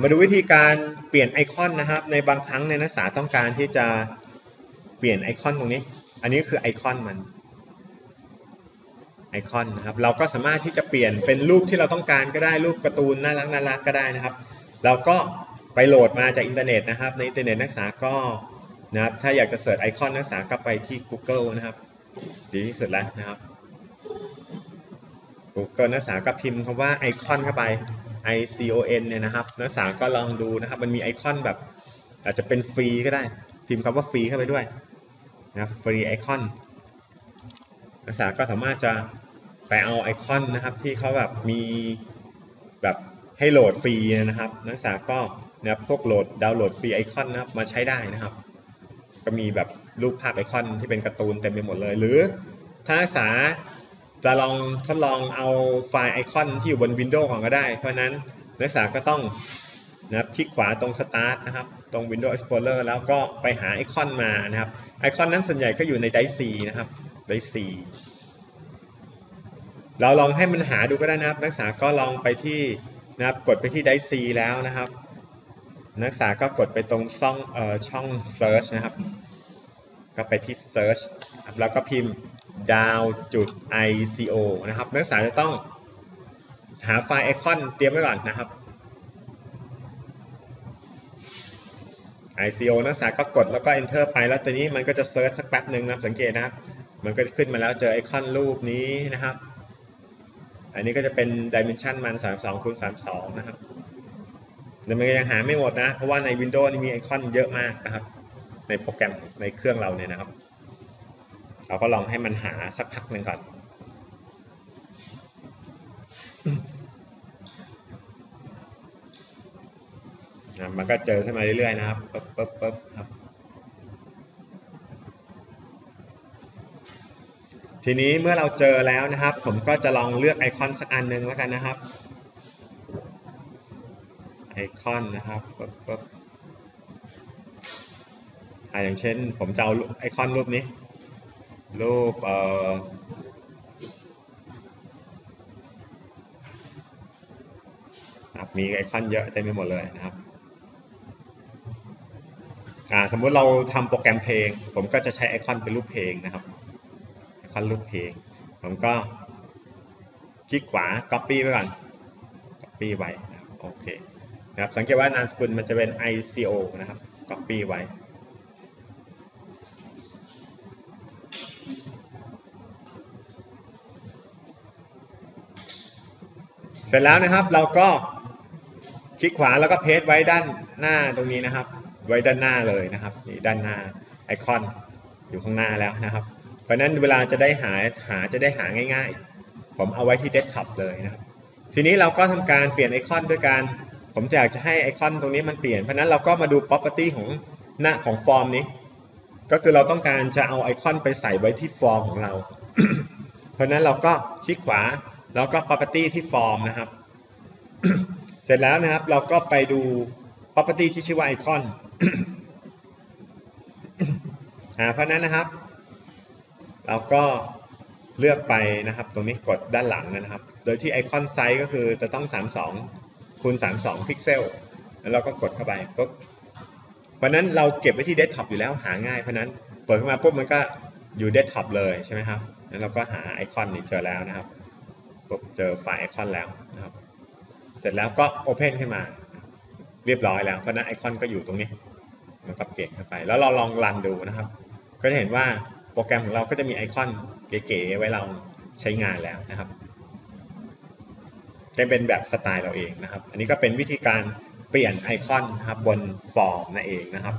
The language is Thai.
มาดูวิธีการเปลี่ยนไอคอนนะครับ ในบางครั้งในนักศึกษาต้องการที่จะเปลี่ยนไอคอนตรงนี้ อันนี้คือไอคอนมันไอคอนนะครับ เราก็สามารถที่จะเปลี่ยนเป็นรูปที่เราต้องการก็ได้รูปการ์ตูนน่ารักน่ารักก็ได้นะครับ เราก็ไปโหลดมาจากอินเทอร์เน็ตนะครับ ในอินเทอร์เน็ตนักศึกษาก็นะครับถ้าอยากจะเสิร์ชไอคอนนักศึกษาก็ไปที่ Google นะครับดีที่สุดแล้วนะครับ Google นักศึกษาก็พิมพ์คำว่าไอคอนเข้าไป I C O N เนี่ยนะครับ นักศึกษาก็ลองดูนะครับ มันมีไอคอนแบบ อาจจะเป็นฟรีก็ได้ พิมพ์คำว่าฟรีเข้าไปด้วยนะฟรีไอคอนนักศึกษาก็สามารถจะไปเอาไอคอนนะครับ ที่เขาแบบมีแบบให้โหลดฟรีนะครับ นักศึกษาก็นะพวกโหลดดาวน์โหลดฟรีไอคอนนะครับมาใช้ได้นะครับ ก็มีแบบรูปภาพไอคอนที่เป็นการ์ตูนเต็มไปหมดเลย หรือถ้านักศึกษา จะลองทดลองเอาไฟล์ไอคอนที่อยู่บน Windows ก่อนก็ได้ เพราะนั้นนักศึกษาก็ต้องนะครับคลิกขวาตรง Start นะครับ ตรง Windows Explorer แล้วก็ไปหาไอคอนมานะครับ ไอคอนนั้นส่วนใหญ่ก็อยู่ใน Drive C นะครับ Drive C เราลองให้มันหาดูก็ได้นะครับ นักศึกษาก็ลองไปที่นะครับกดไปที่ Drive C แล้วนะครับ นักศึกษาก็กดไปตรงช่องเอ่อช่อง Search นะครับ ก็ไปที่ Search ครับแล้วก็พิมพ์ down จุด ico นะครับ นักศึกษาจะต้องหาไฟล์ไอคอนเตรียมไว้ก่อนนะครับ ico นักศึกษาก็กดแล้วก็ enter ไปแล้วตอนนี้มันก็จะ search สักแป๊บหนึ่งนะสังเกตนะครับ มันก็จะขึ้นมาแล้วเจอไอคอนรูปนี้นะครับ อันนี้ก็จะเป็น dimension มัน32คูณ32 นะครับแต่มันยังหาไม่หมดนะ เพราะว่าใน Windows นี่มีไอคอนเยอะมากนะครับ ในโปรแกรมในเครื่องเราเนี่ยนะครับ เราก็ลองให้มันหาสักพักหนึ่งก่อน มันก็เจอขึ้นมาเรื่อยๆนะครับปึ๊บปึ๊บปึ๊บครับ ทีนี้เมื่อเราเจอแล้วนะครับ ผมก็จะลองเลือกไอคอนสักอันหนึ่งแล้วกันนะครับ ไอคอนนะครับปึ๊บปึ๊บอ่าอย่างเช่น ผมจะเอาไอคอนรูปนี้ รูปเอ่อมีไอคอนเยอะเต็มไปหมดเลยนะครับอ่าสมมุติเราทำโปรแกรมเพลง ผมก็จะใช้ไอคอนเป็นรูปเพลงนะครับไอคอนรูปเพลง ผมก็คลิกขวา Copy ไว้ก่อน Copy ไว้โอเคนะครับสังเกตว่านามสกุลมันจะเป็น ICO นะครับ Copy ไว้ สร็จแล้วนะครับเราก็คลิกขวาแล้วก็เพจไว้ด้านหน้าตรงนี้นะครับ ไว้ด้านหน้าเลยนะครับนี่ด้านหน้าไอคอนอยู่ข้างหน้าแล้วนะครับ เพราะฉะนั้นเวลาจะได้หาหาจะได้หาง่าย ๆ ผมเอาไว้ที่เดสก์ท็อปเลยนะครับ ทีนี้เราก็ทำการเปลี่ยนไอคอนด้วยการ ผมอยากจะให้ไอคอนตรงนี้มันเปลี่ยน เพราะนั้นเราก็มาดู property ของหน้าของฟอร์มนี้ ก็คือเราต้องการจะเอาไอคอนไปใส่ไว้ที่ฟอร์มของเรา เพราะนั้นเราก็คลิกขวา แล้วก็ property ที่ฟอร์มนะครับ เสร็จแล้วนะครับเราก็ไปดู property ที่ชื่อว่าไอคอนเพราะนั้นนะครับ เราก็เลือกไปนะครับ ตรงนี้กดด้านหลังนะครับ โดยที่ไอคอนไซส์ก็คือจะต้อง 32คูณ32 พิกเซล แล้วเราก็กดเข้าไปปุ๊บเพราะนั้นเราเก็บไว้ที่เดสก์ท็อปอยู่แล้วหาง่าย เพราะนั้นเปิดขึ้นมาปุ๊บมันก็อยู่เดสก์ท็อปเลยใช่ไหมครับ แล้วเราก็หาไอคอนนี้เจอแล้วนะครับ ปุ๊บเจอไฟล์ไอคอนแล้วนะครับ เสร็จแล้วก็ Open ขึ้นมาเรียบร้อยแล้ว เพราะนั้นไอคอนก็อยู่ตรงนี้ มันก็เปลี่ยนเข้าไป แล้วเราลองรันดูนะครับ ก็จะเห็นว่าโปรแกรมของเราก็จะมีไอคอนเก๋ๆไว้เราใช้งานแล้วนะครับจะเป็นแบบสไตล์เราเองนะครับ อันนี้ก็เป็นวิธีการเปลี่ยนไอคอนนะครับบนฟอร์มนั่นเองนะครับ